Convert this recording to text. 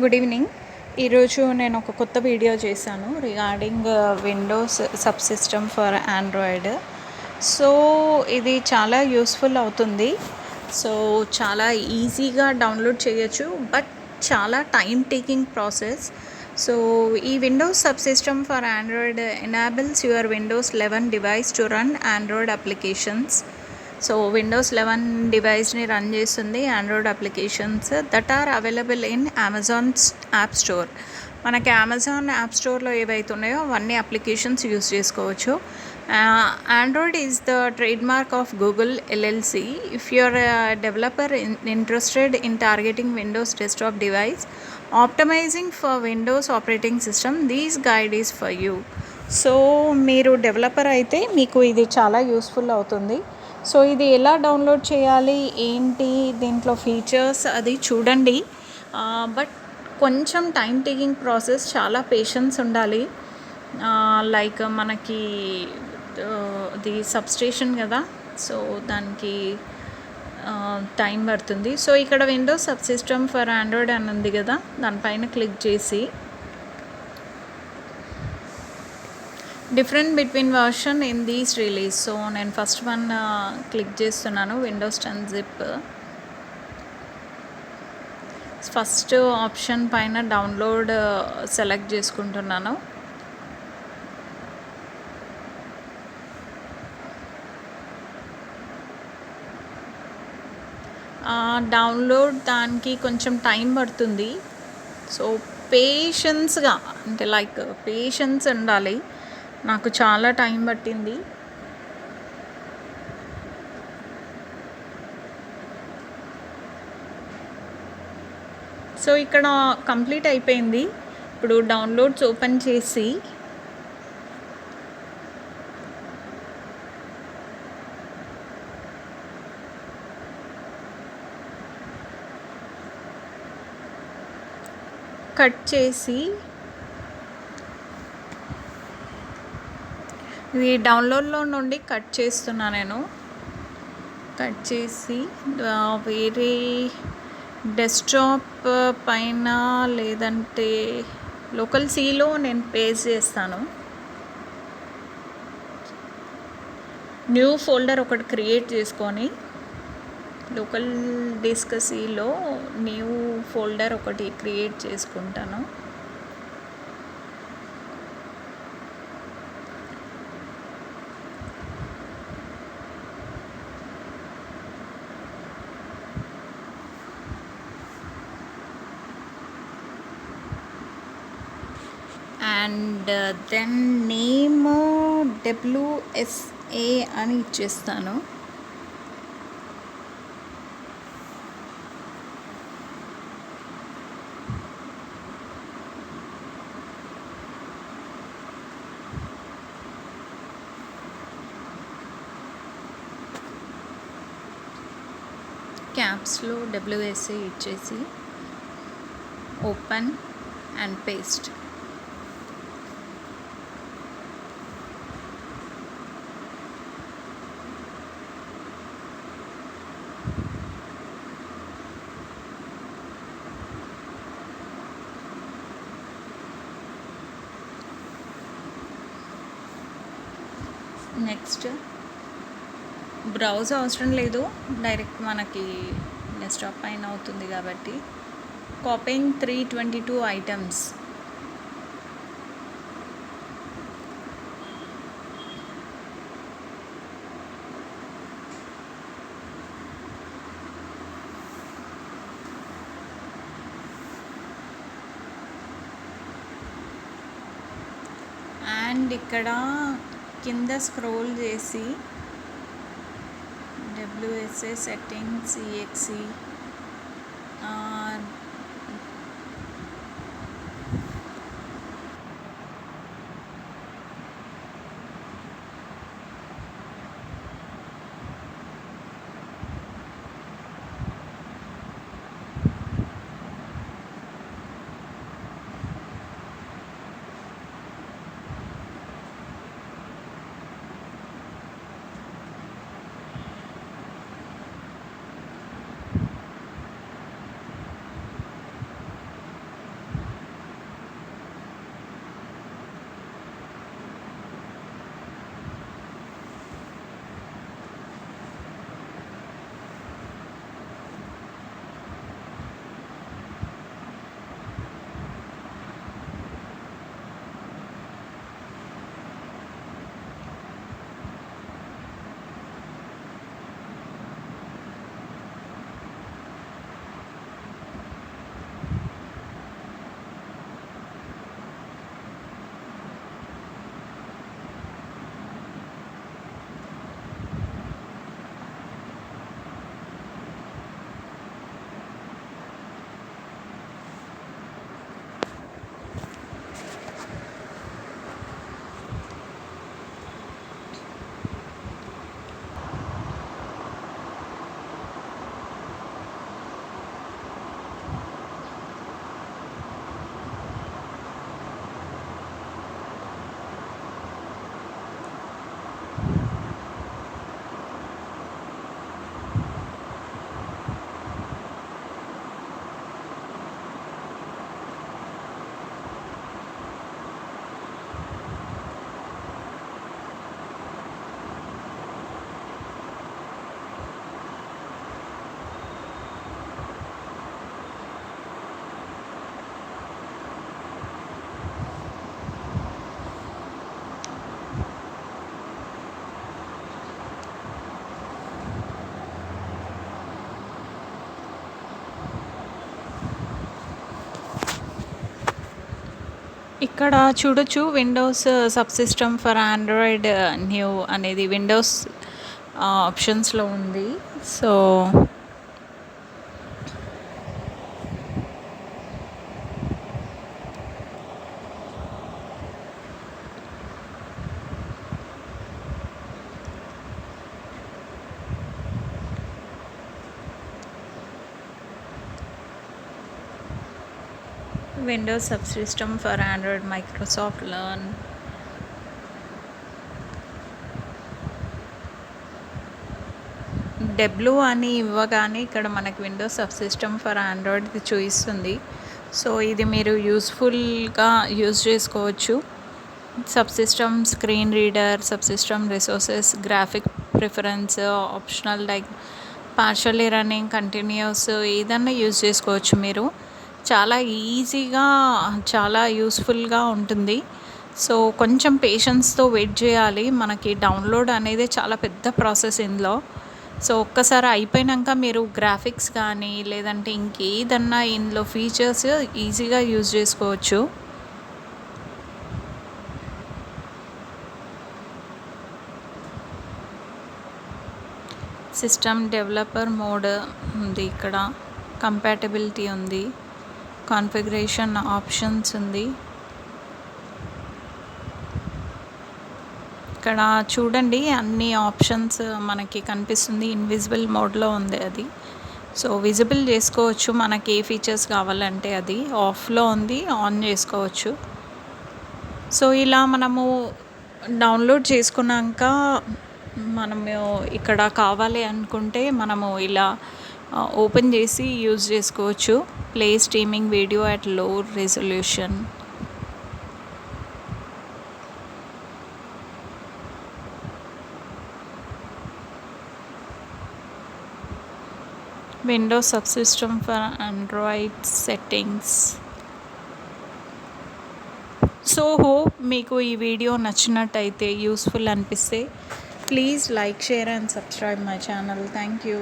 Good evening ఈరోజు నేను ఒక కొత్త వీడియో చేశాను regarding Windows subsystem for Android so ఇది చాలా యూస్ఫుల్ అవుతుంది. సో చాలా ఈజీగా డౌన్లోడ్ చేయొచ్చు బట్ చాలా టైం టేకింగ్ ప్రాసెస్ సో ఈ Windows subsystem for Android enables your Windows eleven device to run Android applications so Windows eleven డివైస్ని run చేస్తుంది Android applications that are available in Amazon app store మనకి Amazon app స్టోర్లో ఏవైతే ఉన్నాయో అవన్నీ applications use చేసుకోవచ్చు. Android is the trademark of Google LLC if your developer interested in targeting Windows desktop device optimizing for Windows operating system this guide is for you so మీరు developer అయితే మీకు ఇది చాలా యూస్ఫుల్ అవుతుంది. So ఇది ఎలా download చేయాలి? ఏంటి? దీంట్లో ఫీచర్స్ అది చూడండి. బట్ కొంచెం టైం టేకింగ్ ప్రాసెస్ చాలా పేషెన్స్ ఉండాలి. లైక్ మనకి ఇది సబ్స్టేషన్ కదా. సో దానికి టైం పడుతుంది. సో ఇక్కడ Windows subsystem for Android అని ఉంది కదా. దానిపైన క్లిక్ చేసి different between version in this release. So నేను ఫస్ట్ వన్ క్లిక్ చేస్తున్నాను Windows ten zip. First option పైన డౌన్లోడ్ సెలెక్ట్ చేసుకుంటున్నాను. డౌన్లోడ్ దానికి కొంచెం టైం పడుతుంది. సో పేషెన్స్గా అంటే లైక్ పేషెన్స్ ఉండాలి. నాకు చాలా టైం పట్టింది. సో ఇక్కడ కంప్లీట్ అయిపోయింది. ఇప్పుడు డౌన్లోడ్స్ ఓపెన్ చేసి కట్ చేసి ఇది డౌన్లోడ్లో నుండి కట్ చేస్తున్నా నేను. కట్ చేసి వేరే డెస్క్టాప్ పైన లేదంటే లోకల్ సీలో నేను పేస్ట్ చేస్తాను. న్యూ ఫోల్డర్ ఒకటి క్రియేట్ చేసుకొని లోకల్ డిస్క్ సీలో న్యూ ఫోల్డర్ ఒకటి క్రియేట్ చేసుకుంటాను. అండ్ దెన్ నేమ్ డబ్ల్యూఎస్ఏ అని ఇచ్చేస్తాను. క్యాప్స్లో డబ్ల్యూఎస్ఏ ఇచ్చేసి open and paste next. Browse అవసరం లేదు. డైరెక్ట్ మనకి డెస్క్టాప్ పైన అవుతుంది కాబట్టి. Copying three twenty two items. And ఇక్కడ కింద స్క్రోల్ చేసి డబ్ల్యూఎస్ఏ సెట్టింగ్స్ సిఎక్సి ఇక్కడ చూడొచ్చు Windows subsystem for Android new అనేది విండోస్ ఆప్షన్స్లో uh, ఉంది. So Windows subsystem for Android Microsoft learn W అని ఇవ్వగానే ఇక్కడ మనకి Windows subsystem for Android చూపిస్తుంది. సో ఇది మీరు యూస్ఫుల్గా యూజ్ చేసుకోవచ్చు. Subsystem screen reader subsystem resources graphic preference optional like partially running continuous ఏదన్నా యూజ్ చేసుకోవచ్చు మీరు. చాలా ఈజీగా చాలా యూస్ఫుల్గా ఉంటుంది. సో కొంచెం పేషెన్స్తో వెయిట్ చేయాలి. మనకి డౌన్లోడ్ అనేది చాలా పెద్ద ప్రాసెస్ ఇందులో. సో ఒక్కసారి అయిపోయాక మీరు గ్రాఫిక్స్ కానీ లేదంటే ఇంకేదన్నా ఇందులో ఫీచర్స్ ఈజీగా యూజ్ చేసుకోవచ్చు. సిస్టమ్ డెవలపర్ మోడ్ ఉంది ఇక్కడ. కంపాటబిలిటీ ఉంది. కాన్ఫిగరేషన్ ఆప్షన్స్ ఉంది. ఇక్కడ చూడండి అన్ని ఆప్షన్స్ మనకి కనిపిస్తుంది. ఇన్విజిబుల్ మోడ్లో ఉంది అది. సో విజిబుల్ చేసుకోవచ్చు. మనకి ఏ ఫీచర్స్ కావాలంటే అది. ఆఫ్లో ఉంది ఆన్ చేసుకోవచ్చు. సో ఇలా మనము డౌన్లోడ్ చేసుకున్నాక మనము ఇక్కడ కావాలి అనుకుంటే మనము ఇలా ఓపెన్ చేసి యూజ్ చేసుకోవచ్చు. Play streaming video అట్లో resolution Windows subsystem for Android settings so hope మీకు ఈ వీడియో నచ్చినట్టయితే యూస్ఫుల్ అనిపిస్తే please like share and subscribe my channel thank you